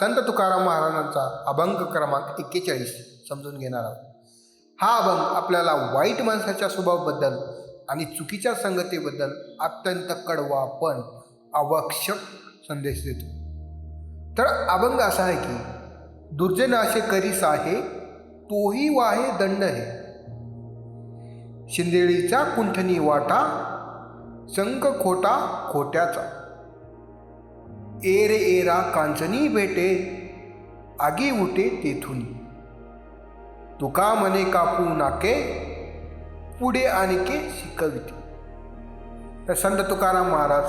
संत तुकाराम महाराजांचा अभंग क्रमांक एक्केचाळीस समजून घेणार आहोत. हा अभंग आपल्याला वाईट माणसाच्या स्वभावाबद्दल आणि चुकीच्या संगतीबद्दल अत्यंत कडवा पण आवश्यक संदेश देतो. तर अभंग असा आहे की दुर्जनाशे करीस आहे तोही वाहे दंड आहे शिंदेळीचा कुंठणी वाटा संख खोटा खोट्याचा. एर एरा कांचनी भेटे आगी उठे तेथून. तुका मने कापू नाके पुढे आणिके शिकविते. तर संत तुकाराम महाराज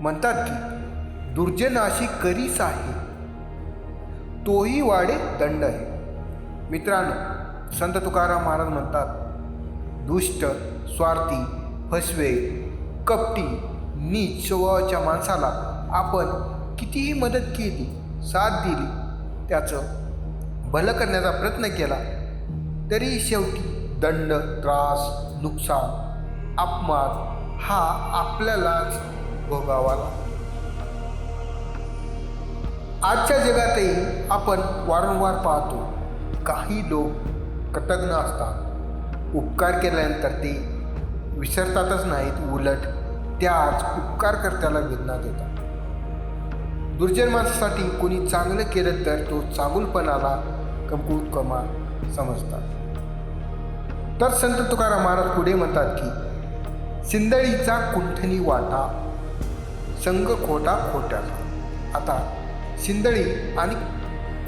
म्हणतात की दुर्जनाशी करीस आहे. तोही वाडे दंड आहे. मित्रांनो संत तुकाराम महाराज म्हणतात दुष्ट स्वार्थी फसवे कपटी नीच स्वभावाच्या माणसाला आपण कितीही मदत केली साथ दिली त्याचं भलं करण्याचा प्रयत्न केला तरी शेवटी दंड त्रास नुकसान अपमान हा आपल्यालाच भोगावा लागतो. आजच्या जगातही आपण वारंवार पाहतो काही लोक कृतज्ञ असतात. उपकार केल्यानंतर ते विसरतातच नाहीत उलट त्याच उपकारकर्त्याला वेदना देतात. दुर्जन माणसासाठी कोणी चांगलं केलं तर तो चांगुलपणाला कमकुवत कमा समजतात. तर संत तुकाराम महाराज पुढे म्हणतात की सिंदळीचा कुंठणी वाटा संग खोटा खोट्याचा आता सिंदळी आणि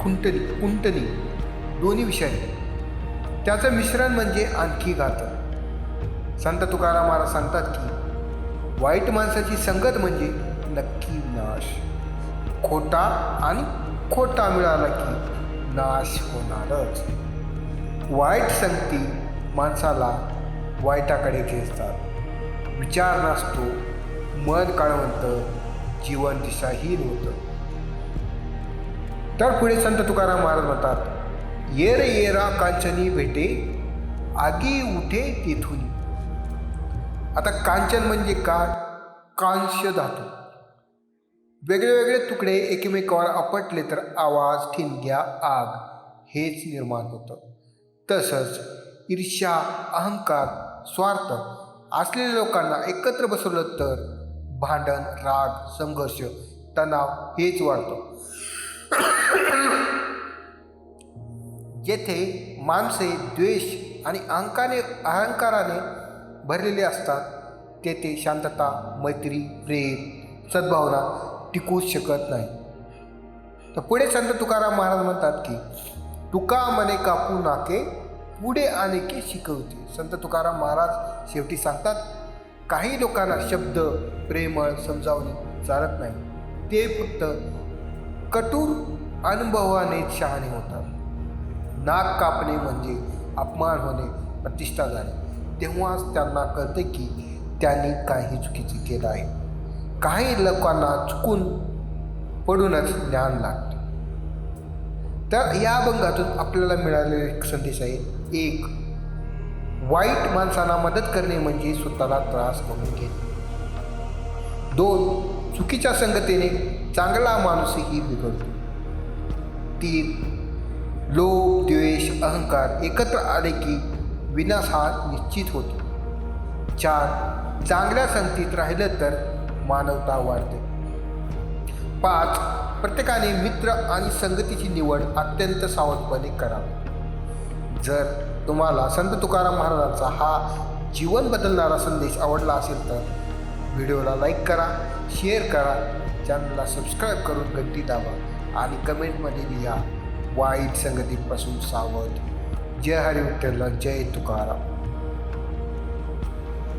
खुंटणी कुंटणी दोन्ही विषय त्याचं मिश्रण म्हणजे आणखी घातक. संत तुकाराम महाराज सांगतात की वाईट माणसाची संगत म्हणजे नक्की नाश. खोटा आणि खोटा मिळाला की नाश होणारच. वाईट संगती माणसाला वाईटाकडे खेचतात विचार नसतो मन काळवंत जीवन दिशाहीन होतं. तर पुढे संत तुकाराम महाराज म्हणतात येर येरा कांचनी भेटे आगी उठे तिथून. आता कांचन म्हणजे काय? कांस्य धातू. वेगळे वेगळे तुकडे एकमेकावर आपटले तर आवाज ठिणग्या आग हेच निर्माण होतं. तसंच ईर्ष्या अहंकार स्वार्थ असलेल्या लोकांना एकत्र बसवलं तर भांडण राग संघर्ष तणाव हेच वाढतं. जेथे माणसे द्वेष आणि अहंकाने अहंकाराने भरलेले असतात. तेथे शांतता मैत्री प्रेम सद्भावना टिकूच शकत नाही. तर पुढे संत तुकाराम महाराज म्हणतात की तुका मने कापू नाके पुढे आणखी शिकवते. संत तुकाराम महाराज शेवटी सांगतात काही लोकांना शब्द प्रेमळ समजावणे चालत नाही. ते फक्त कटूर अनुभवाने शहाणे होतात. नाक कापणे म्हणजे अपमान होणे प्रतिष्ठा झाली तेव्हाच त्यांना कळते की त्यांनी काही चुकीचे केलं आहे. काही लोकांना चुकून पडूनच ज्ञान लागते. तर या अभंगातून आपल्याला मिळालेला एक संदेश आहे. एक वाईट माणसांना मदत करणे म्हणजे स्वतःला त्रास करून घेणे. दोन चुकीच्या संगतीने चांगला माणूसही बिघडतो. तीन लोभ द्वेष अहंकार एकत्र आले की विनाश हा निश्चित होतो. चार चांगल्या संगतीत राहिलं तर मानवता वाढते. पाच प्रत्येकाने मित्र आणि संगतीची निवड अत्यंत सावधपणे करावी. जर तुम्हाला संत तुकाराम महाराजांचा हा जीवन बदलणारा संदेश आवडला असेल तर व्हिडिओला लाईक करा शेअर करा चॅनलला सबस्क्राईब करून घंटी दाबा आणि कमेंटमध्ये लिहा वाईट संगतीपासून सावध. जय हरी विठ्ठल जय तुकाराम.